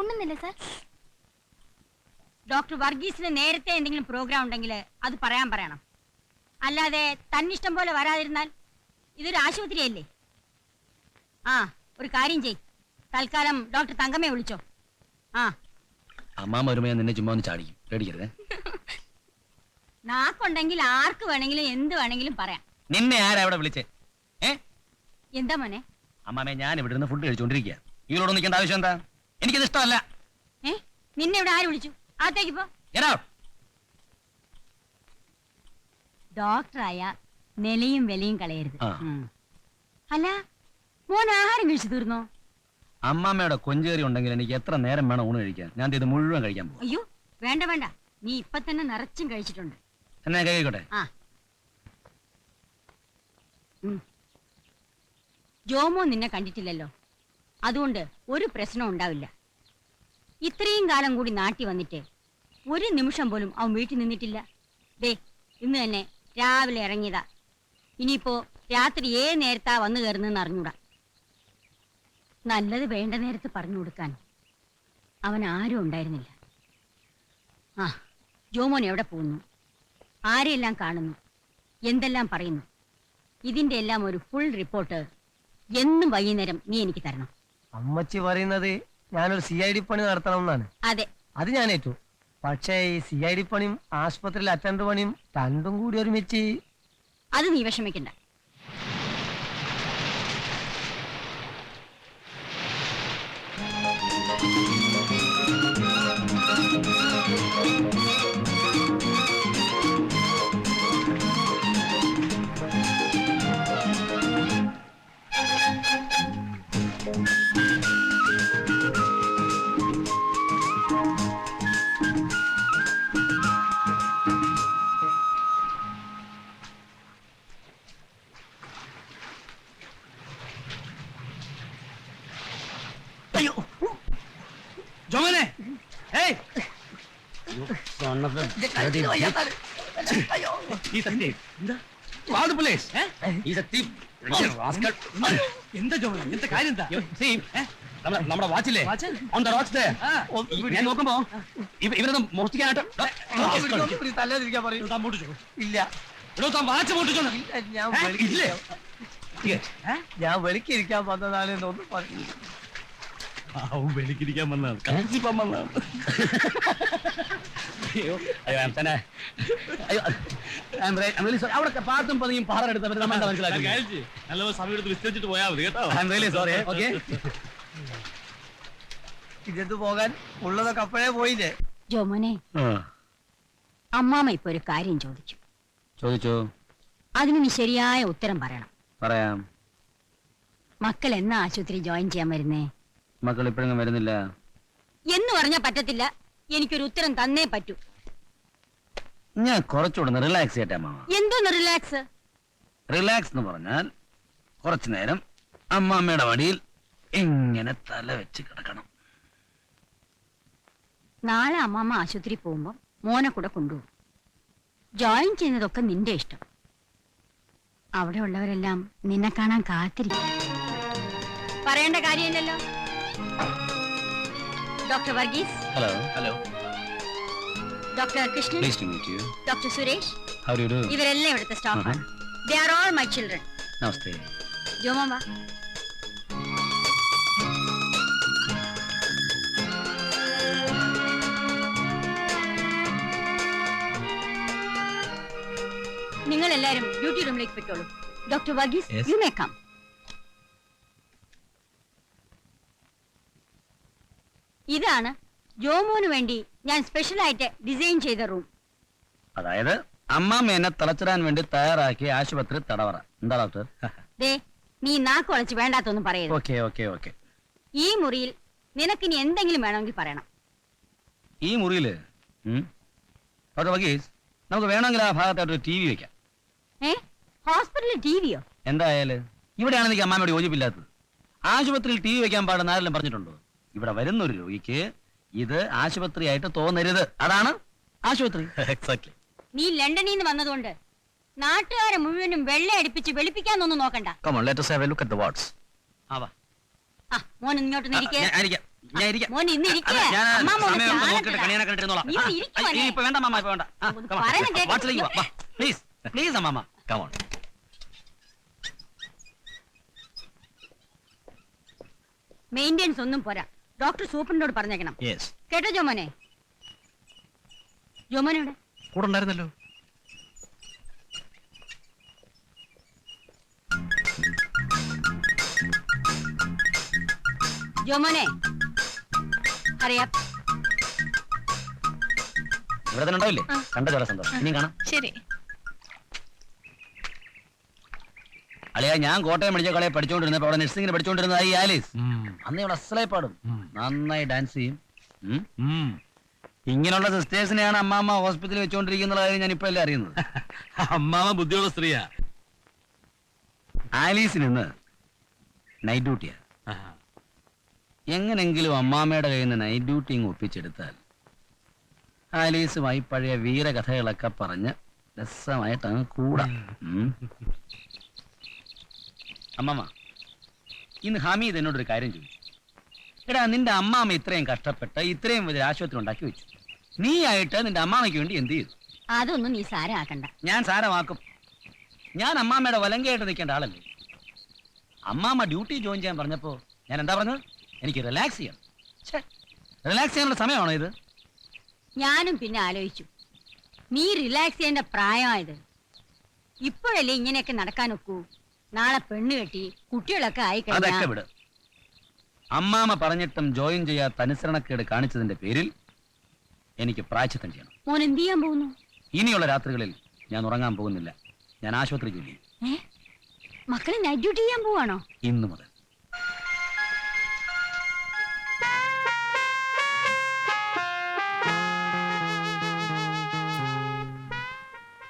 ഉണ്ണുന്നില്ല sir. Doctor വർഗീസിന് നേരത്തെ എന്തെങ്കിലും programme ഉണ്ടെങ്കിൽ അത് പറയാൻ പറയണം. അല്ലാതെ തന്നിഷ്ടം പോലെ വരാതിരുന്നാൽ ഇതൊരു ആശുപത്രിയല്ലേ? ആ ഒരു കാര്യം ചെയ് തൽക്കാലം ഡോക്ടർ തങ്കമ്മയെ വിളിച്ചോ. ആ. അമ്മാമ വരുമ്പോ നിന്നെ ചുമ്മാ ഒന്ന് ചാടിക്കും. പേടിക്കരുതേ നാക്കുണ്ടെങ്കിൽ ആർക്ക് വേണമെങ്കിലും എന്ത് വേണമെങ്കിലും പറയാം. നിന്നെ ആരാ അവിടെ വിളിച്ചേ? ഏ? എന്താ മോനെ? അമ്മാമേ ഞാൻ ഇവിടെ നിന്ന് ഫുഡ് കഴിച്ചോണ്ടിരിക്കുക ഇവരോട് നിൽക്കേണ്ട ആവശ്യം എന്താ? എനിക്കത് ഇഷ്ടമല്ല. ഏ? നിന്നെ ഇവിടെ ആര് വിളിച്ചു? അകത്തേക്ക് പോ. Get out. ഡോക്ടറായ നിലയും വിലയും കളയരുത്. ആ. ഉം. അല്ല മോൻ ആഹാരം കഴിച്ചു തീർന്നോ? അമ്മാമ്മയുടെ കൊഞ്ചേറി ഉണ്ടെങ്കിൽ എനിക്ക് എത്ര നേരം വേണം ഊണ് കഴിക്കാൻ? ഞാൻ ഇത് മുഴുവൻ കഴിക്കാൻ പോകും അയ്യോ വേണ്ട വേണ്ട. നീ ഇപ്പൊ തന്നെ നിറച്ചും കഴിച്ചിട്ടുണ്ട്. എന്നാ കഴിക്കട്ടെ? ആ. ഉം. ജോമോ നിന്നെ കണ്ടിട്ടില്ലല്ലോ. അതുകൊണ്ട് ഒരു പ്രശ്നം ഉണ്ടാവില്ല. ഇത്രയും കാലം കൂടി നാട്ടി വന്നിട്ട് ഒരു നിമിഷം പോലും അവൻ വീട്ടിൽ നിന്നിട്ടില്ല. ദേ ഇന്ന് തന്നെ രാവിലെ ഇറങ്ങിയതാ. ഇനിയിപ്പോ രാത്രി ഏ നേരത്താ വന്നു കയറുന്നെന്ന് അറിഞ്ഞൂടാ. നല്ലത് വേണ്ട നേരത്ത് പറഞ്ഞു കൊടുക്കാൻ. അവൻ ആരും ഉണ്ടായിരുന്നില്ല. ആ ജോമോൻ എവിടെ പോകുന്നു? ആരെയെല്ലാം കാണുന്നു? എന്തെല്ലാം പറയുന്നു? ഇതിന്റെ എല്ലാം ഒരു ഫുൾ റിപ്പോർട്ട് എന്നും വൈകുന്നേരം നീ എനിക്ക് തരണം. അമ്മച്ചി പറയുന്നത് ഞാനൊരു സി ഐ ഡി പണി നടത്തണം എന്നാണ്. അതെ. അത് ഞാൻ ഏറ്റു പക്ഷേ ഈ സി ഐ ഡി പണിയും ആശുപത്രിയിൽ അറ്റൻഡ് പണിയും രണ്ടും കൂടി ഒരുമിച്ച് അത് നീ വിഷമിക്കണ്ട. എന്താ? ജോമന എന്താ? കാര്യം എന്താ? നമ്മുടെ വാച്ചില്ലേ? ഓൺ ദ റോക്സ് ഞാൻ നോക്കുമ്പോ ഇവ- ഇവരൊന്ന് മോഷ്ടിക്കാനായിട്ട് തല്ലാതിരിക്കാൻ പറയൂ. ഇല്ല. വാച്ച് ഞാൻ? ഞാൻ വെളിക്കിരിക്കാൻ വന്നതാണെന്ന് ഒന്നും പറഞ്ഞു വെളിക്കിരിക്കാൻ വന്നതാണ്. കത്തിപ്പാൻ വന്നതാണ്. അയ്യോ അയ്യോ തന്നെ. അവിടെ പതിയും മനസ്സിലാക്കി നല്ല സമയം എടുത്ത് വിസ്തരിച്ചിട്ട് പോയാൽ മതി കേട്ടോ. I'm really sorry, okay? ഇതെന്ത് പോകാൻ? ഉള്ളതൊക്കെ അപ്പോഴേ പോയില്ലേ? ജോമോനെ അമ്മാമ ഇപ്പൊ ഒരു കാര്യം ചോദിച്ചു ചോദിച്ചോ? അതിന് നീ ശരിയായ ഉത്തരം പറയണം. പറയാം. മക്കൾ എന്നാ ആശുപത്രി ജോയിൻ ചെയ്യാൻ വരുന്നേ? മക്കൾ ഇപ്പോഴെങ്കിലും വരുന്നില്ല. എന്ന് പറഞ്ഞാ പറ്റത്തില്ല. എനിക്കൊരു ഉത്തരം തന്നേ പറ്റൂ. ഞാൻ കുറച്ചുകൂടെ റിലാക്സ് ചെയ്യട്ടെ മാമ എന്തോന്ന് റിലാക്സ് റിലാക്സ് എന്ന് പറഞ്ഞാൽ കുറച്ചു നേരം അമ്മാമ്മയുടെ വടിയിൽ ഇങ്ങനെ തല വെച്ച് കിടക്കണം. നാളെ അമ്മാമ്മ ആശുപത്രി പോകുമ്പോ മോനെ കൂടെ കൊണ്ടുപോകും. ജോയിൻ ചെയ്യുന്നതൊക്കെ നിന്റെ ഇഷ്ടം. അവിടെ ഉള്ളവരെല്ലാം നിന്നെ കാണാൻ കാത്തിരിക്കും. പറയേണ്ട കാര്യമില്ലല്ലോ. Doctor Varghese hello hello doctor Krishnan please to meet you doctor Suresh how do do ഇവരെല്ലാം ഇവിടുത്തെ സ്റ്റാഫാണ് they are all my children namaste Joma നിങ്ങൾ എല്ലാരും ഡ്യൂട്ടി റൂമിലേക്ക് പെട്ടോളൂ doctor Varghese you may come ഇതാണ് ജോമോന് വേണ്ടി ഞാൻ സ്പെഷ്യൽ ആയിട്ട് ഡിസൈൻ ചെയ്ത റൂം. അതായത് അമ്മ എന്നെ തളച്ചിടാൻ വേണ്ടി തയ്യാറാക്കിയ ആശുപത്രി തടവറ. എന്താ ഡോക്ടർ? ദേ നീ നാക്ക് വളച്ച് വേണ്ടാത്തൊന്നും പറയരുത്. Okay okay okay. ഈ മുറിയിൽ നിനക്കിനി എന്തെങ്കിലും വേണമെങ്കിൽ പറയണം. ഈ മുറിയിൽ ഉം, ഡോക്ടർ നമുക്ക് വേണമെങ്കിൽ ആ ഭാഗത്തായിട്ട് ഒരു ടി വി വെക്കാം. ഏ? ഹോസ്പിറ്റലിൽ ടി വിയോ? എന്തായാൽ? ഇവിടെയാണ് എനിക്ക് അമ്മാമ്മയോട് യോജിപ്പില്ലാത്തത്. ആശുപത്രിയിൽ ടി വി വെക്കാൻ പാടുന്ന ആരെല്ലാം പറഞ്ഞിട്ടുണ്ടോ? ഇവിടെ വരുന്ന ഒരു രോഗിക്ക് ഇത് ആശുപത്രിയായിട്ട് തോന്നരുത്. അതാണ് ആശുപത്രി. എക്സാക്ട്ലി നീ ലണ്ടനിൽ നിന്ന് വന്നതുകൊണ്ട് നാട്ടുകാരെ മുഴുവനും വെള്ള അടുപ്പിച്ച് വെളുപ്പിക്കാന്നൊന്നും നോക്കണ്ട. Come on let us have a look at the wards. ആ, വാ. ആ മോൻ ഇങ്ങോട്ട് നിൽക്കേ ഞാൻ- ഇരിക്ക. ഞാൻ ഇരിക്കാം. മോൻ ഇന്ന് ഇരിക്കേ. അമ്മ മോൻ നോക്കിട്ട് കണിയാനെ കണ്ടിരുന്നോളാം നീ ഇരിക്ക്. ഇപ്പൊ വേണ്ട മാമ ഇപ്പോ വേണ്ട. പറയുന്നത് കേക്ക്. വാട്സിലേക്ക് വാ. പ്ലീസ് പ്ലീസ് അമ്മ ഓൺ മെയിന്റെനൻസ് ഒന്നും പോരാ. ഡോക്ടർ സൂപ്രണ്ടോട് പറഞ്ഞേക്കണം. യെസ് കേട്ടോ ജോമോനെ? ജോമോനെവിടെ കൂടെ ഉണ്ടായിരുന്നല്ലോ. ജോമോനെ അറിയാം. ഇവിടെ തന്നെ ഉണ്ടാവില്ലേ? കണ്ട ചോല സന്തോഷം. ഇനിയും കാണാം. ശരി. അളിയാ ഞാൻ കോട്ടയം മെഡിക്കൽ കോളേജ് പഠിച്ചുകൊണ്ടിരുന്നപ്പോ അവിടെ നഴ്സിംഗിന് പഠിച്ചുകൊണ്ടിരുന്നത് ഈ ആലീസ്. അന്ന് ഇവിടെ അസലായി പാടും. നന്നായി ഡാൻസ് ചെയ്യും. ഇങ്ങനെയുള്ള സിസ്റ്റേഴ്സിനെയാണ് അമ്മാമ്മ ഹോസ്പിറ്റലിൽ വെച്ചുകൊണ്ടിരിക്കുന്ന കാര്യം ഞാൻ ഇപ്പൊ അല്ലേ അറിയുന്നത്? അമ്മാമ്മ ബുദ്ധിയുള്ള സ്ത്രീയാ. ആലീസിന് ഇന്ന് നൈറ്റ് ഡ്യൂട്ടിയാ എങ്ങനെങ്കിലും അമ്മാമ്മയുടെ കയ്യിൽ നിന്ന് നൈറ്റ് ഡ്യൂട്ടി ഇങ്ങ് ഒപ്പിച്ചെടുത്താൽ ആലീസുമായി പഴയ വീരകഥകളൊക്കെ പറഞ്ഞ് രസമായിട്ട് അങ്ങ് കൂടാ. അമ്മമ്മ ഇന്ന് ഹമീദ് എന്നോടൊരു കാര്യം ചോദിച്ചു. എടാ നിന്റെ അമ്മാമ്മ ഇത്രയും കഷ്ടപ്പെട്ട് ഇത്രയും വലിയ ആശുപത്രി ഉണ്ടാക്കി വെച്ചു. നീ ആയിട്ട് നിന്റെ അമ്മാമ്മയ്ക്ക് വേണ്ടി എന്ത് ചെയ്തു? അതൊന്നും നീ സാരമാക്കണ്ട. ഞാൻ സാരമാക്കും. ഞാൻ അമ്മാമ്മയുടെ വലങ്കയായിട്ട് നിൽക്കേണ്ട ആളല്ലേ? അമ്മാമ്മ ഡ്യൂട്ടി ജോയിൻ ചെയ്യാൻ പറഞ്ഞപ്പോ ഞാൻ എന്താ പറഞ്ഞത്? എനിക്ക് റിലാക്സ് ചെയ്യണം. റിലാക്സ് ചെയ്യാനുള്ള സമയമാണോ ഇത്? ഞാനും പിന്നെ ആലോചിച്ചു. നീ റിലാക്സ് ചെയ്യേണ്ട പ്രായമായത്. ഇപ്പോഴല്ലേ ഇങ്ങനെയൊക്കെ നടക്കാനൊക്കൂ നാളെ പെണ്ണ് കെട്ടി കുട്ടികളൊക്കെ ആയി അതൊക്കെ വിട്. അമ്മാമ്മ പറഞ്ഞിട്ടും ജോയിൻ ചെയ്യാത്ത അനുസരണക്കേട് കാണിച്ചതിന്റെ പേരിൽ എനിക്ക് പ്രായച്ചിത്തം ചെയ്യണം. മോൻ എന്ത് ചെയ്യാൻ പോകുന്നു? ഇനിയുള്ള രാത്രികളിൽ ഞാൻ ഉറങ്ങാൻ പോകുന്നില്ല. ഞാൻ ആശുപത്രി ജോലി മക്കളെ നൈറ്റ് ഡ്യൂട്ടി ചെയ്യാൻ പോവാണോ? ഇന്നു മുതൽ.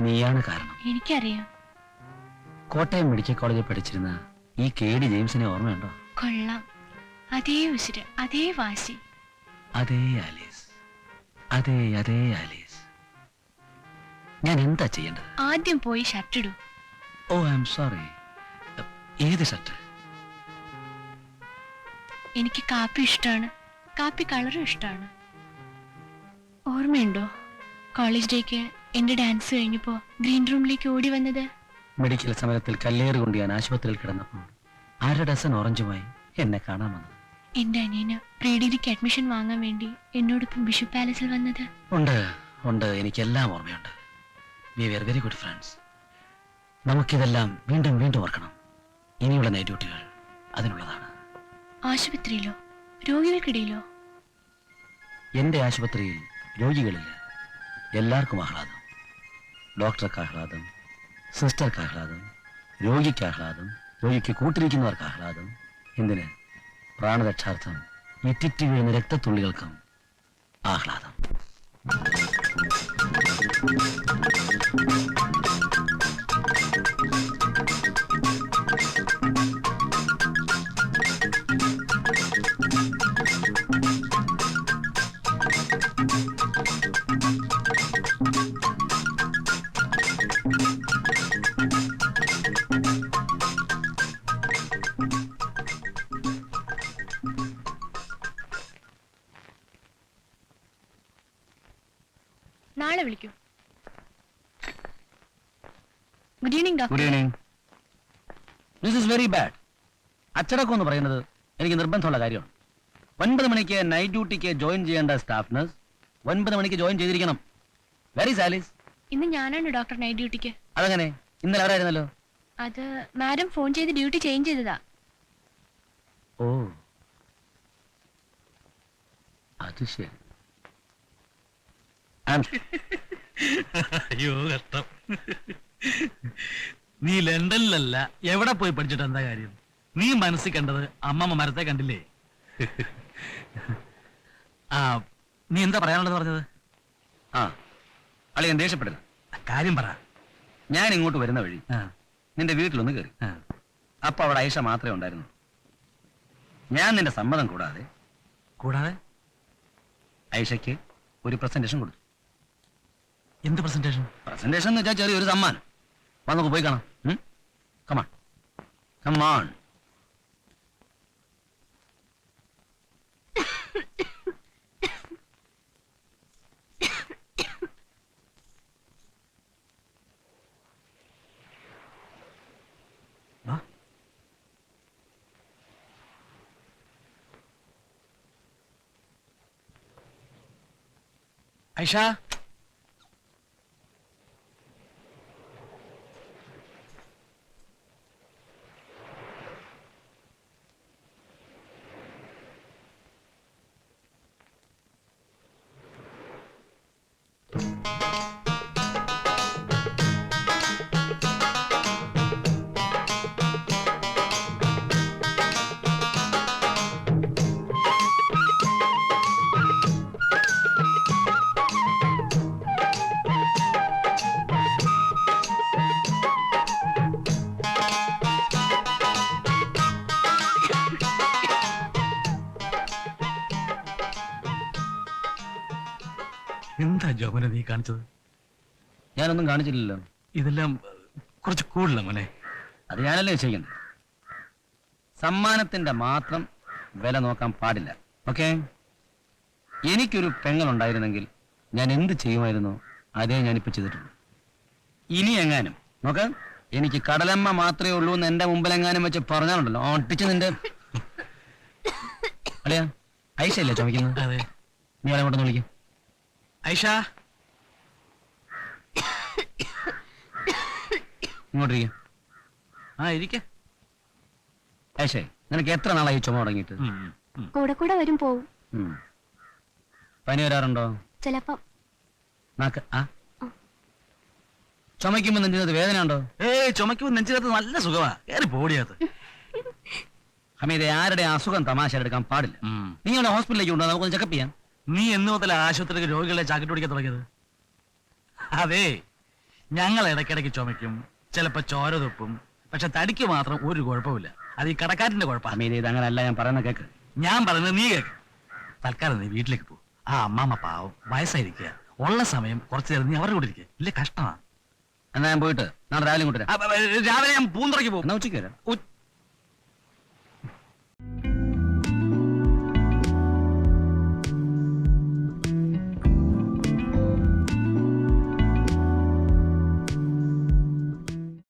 നീയാണ് കാരണം. എനിക്കറിയാം. കോട്ടയം മെഡിക്കൽ കോളേജിൽ പഠിച്ചിരുന്ന ഈ കെ ഡി ജെയിംസിനെ ഓർമ്മയുണ്ടോ? കൊള്ളാം. അതേ ഉസിര് അതേ വാശി. അതേ ആലീസ്. അതേ അതേ ആലീസ്. ഞാൻ എന്താ ചെയ്യേണ്ടത്? ആദ്യം പോയി ഷർട്ട് ഇടൂ. Oh I'm sorry. ഏത് ഷർട്ട് എനിക്ക് കാപ്പി ഇഷ്ടമാണ് കാപ്പി കളറും ഇഷ്ടമാണ് ഓർമ്മയുണ്ടോ? കോളേജ് ഡേക്ക് എന്റെ ഡാൻസ് കഴിഞ്ഞപ്പോ ഗ്രീൻ റൂമിലേക്ക് ഓടി വന്നത്? മെഡിക്കൽ സമരത്തിൽ കല്ലേറ് കൊണ്ട് ഞാൻ ആശുപത്രിയിൽ കിടന്നപ്പോൾ അര ഡസൻ ഓറഞ്ചുമായി എന്നെ കാണാൻ വന്നത് എന്റെ അനിയന് പ്രീ ഡിഗ്രിക്ക് അഡ്മിഷൻ വാങ്ങാൻ വേണ്ടി എന്നോടൊപ്പം ബിഷപ്പ് പാലസിൽ വന്നത്? ഉണ്ട് ഉണ്ട്. എനിക്കെല്ലാം ഓർമ്മയുണ്ട്. We ver very good friends നമുക്കിതെല്ലാം വീണ്ടും വീണ്ടും ഓർക്കണം. ഇനിയുള്ള നൈറ്റ് ഡ്യൂട്ടികൾ അതിനുള്ളതാണ്. ആശുപത്രിയിലോ? രോഗികൾക്കിടയിലോ? എന്റെ ആശുപത്രിയിൽ രോഗികളില്ല. എല്ലാവർക്കും ആഹ്ലാദം. ഡോക്ടർക്ക് ആഹ്ലാദം. സിസ്റ്റർക്ക് ആഹ്ലാദം രോഗിക്ക് ആഹ്ലാദം രോഗിക്ക് കൂട്ടിരിക്കുന്നവർക്ക് ആഹ്ലാദം എന്തിന്? പ്രാണരക്ഷാർത്ഥം ഇറ്റിറ്റ് വീഴുന്ന രക്തത്തുള്ളികൾക്കും ആഹ്ലാദം. നാളെ വിളിക്കൂ. Good evening doctor good evening this is very bad അച്ചടക്കം എന്ന് പറയുന്നത് എനിക്ക് നിർബന്ധമുള്ള കാര്യമാണ്. ഒൻപത് മണിക്ക് നൈറ്റ് ഡ്യൂട്ടിക്ക് ജോയിൻ ചെയ്യേണ്ട സ്റ്റാഫ് നഴ്സ് ഒൻപത് മണിക്ക് ജോയിൻ ചെയ്തിരിക്കണം. വെരി സാലിസ് ഇന്ന് ഞാനാണ് ഡോക്ടർ നൈറ്റ് ഡ്യൂട്ടിക്ക് അതങ്ങനെ? ഇന്നലെ അവരായിരുന്നല്ലോ അത് മാഡം ഫോൺ ചെയ്ത് ഡ്യൂട്ടി ചേഞ്ച് ചെയ്തതാ. ഓ. അത് ശരി. അയ്യോ കഷ്ടം. നീ ലണ്ടനിലല്ല എവിടെ പോയി പഠിച്ചിട്ട് എന്താ കാര്യം? നീ മനസ്സിൽ കണ്ടത് അമ്മമ്മ മരത്തെ കണ്ടില്ലേ? ആ നീ എന്താ പറയാനുള്ളത് പറഞ്ഞത്? ആ അളിയൻ ദേഷ്യപ്പെടില്ല കാര്യം പറ. ഞാൻ ഇങ്ങോട്ട് വരുന്ന വഴി നിന്റെ വീട്ടിലൊന്ന് കയറി. അപ്പൊ അവിടെ ഐഷ മാത്രമേ ഉണ്ടായിരുന്നു ഞാൻ നിന്റെ സമ്മതം കൂടാതെ കൂടാതെ? ഐഷയ്ക്ക് ഒരു പ്രസന്റേഷൻ കൊടുത്തു. എന്ത് പ്രസന്റേഷൻ പ്രസന്റേഷൻ എന്ന് വെച്ചാൽ ചെറിയൊരു സമ്മാനം. വാ നമുക്ക് പോയി കാണാം. കമാൺ കമാൺ ഐഷ എന്താ ജോമന നീ കാണിച്ചത്? ഞാനൊന്നും കാണിച്ചില്ലല്ലോ. ഇതെല്ലാം കുറച്ച് കൂടുതല മോനെ. അത് ഞാനല്ലേ നിശ്ചയിക്കണ്ടേ സമ്മാനത്തിന്റെ മാത്രം വില നോക്കാൻ പാടില്ല. ഓക്കെ? എനിക്കൊരു പെങ്ങളുണ്ടായിരുന്നെങ്കിൽ ഞാൻ എന്ത് ചെയ്യുമായിരുന്നു? അതേ ഞാനിപ്പോ ചെയ്തിട്ടുള്ളൂ ഇനി എങ്ങാനും നോക്ക എനിക്ക് കടലമ്മ മാത്രമേ ഉള്ളൂ എന്ന് എന്റെ മുമ്പിലെങ്ങാനും വെച്ച് പറഞ്ഞാലുണ്ടല്ലോ. ഒട്ടിച്ച് നിന്റെ അളിയാ ഐശയല്ലേ ചുമക്കുന്നത് അതെ. നീ അവളെ കൊണ്ടൊന്ന് വിളിക്കും. ഐഷ. ഇങ്ങോട്ടിരിക്കും. ആ ഇരിക്ക. ഐശേ നിനക്ക് എത്ര നാളായി ചുമ തുടങ്ങിയിട്ട്? കൂടെ കൂടെ വരും പോവും. ഉം. പനി വരാറുണ്ടോ? ചിലപ്പം. നാക്ക് ആ. ചുമയ്ക്കുമ്പോ നെഞ്ചിനകത്ത് വേദന ഉണ്ടോ? ഏയ് ചുമക്കുമ്പോ നെഞ്ചിനകത്ത് നല്ല സുഖമാ. കേറി പോടിയത് ഹമീദെ ആരുടെ അസുഖം തമാശ എടുക്കാൻ പാടില്ല. നീ അവിടെ ഹോസ്പിറ്റലിലേക്ക് കൊണ്ടുവന്ന് നമുക്കൊന്ന് ചെക്കപ്പ് ചെയ്യാം. നീ എന്ന് മുതൽ ആശുപത്രിക്ക് രോഗികളെ ചാക്കിട്ട് പിടിക്കാൻ തുടങ്ങിയത്? അതെ ഞങ്ങൾ ഇടയ്ക്കിടയ്ക്ക് ചുമയ്ക്കും ചിലപ്പോ ചോര തുപ്പും പക്ഷെ തടിക്ക് മാത്രം ഒരു കുഴപ്പമില്ല അത് ഈ കടക്കാരന്റെ കുഴപ്പമാണ് ഹമീദെ ഇത് അങ്ങനെയല്ല ഞാൻ പറയുന്ന കേക്ക്. ഞാൻ പറയുന്നത് നീ കേക്ക്. തൽക്കാലം നീ വീട്ടിലേക്ക് പോ. ആ അമ്മാമ്മ പാവം വയസ്സായിരിക്കുക. ഉള്ള സമയം കുറച്ചു നേരം നീ അവരുടെ കൂടെ ഇരിക്കുക ഇല്ലേ കഷ്ടമാണ്. എന്നാ ഞാൻ പോയിട്ട് നാളെ രാവിലെ കൊണ്ടുവരാം രാവിലെ ഞാൻ പൂന്തറയ്ക്ക് പോകും. എന്നാ ഉച്ചയ്ക്ക് വരാം.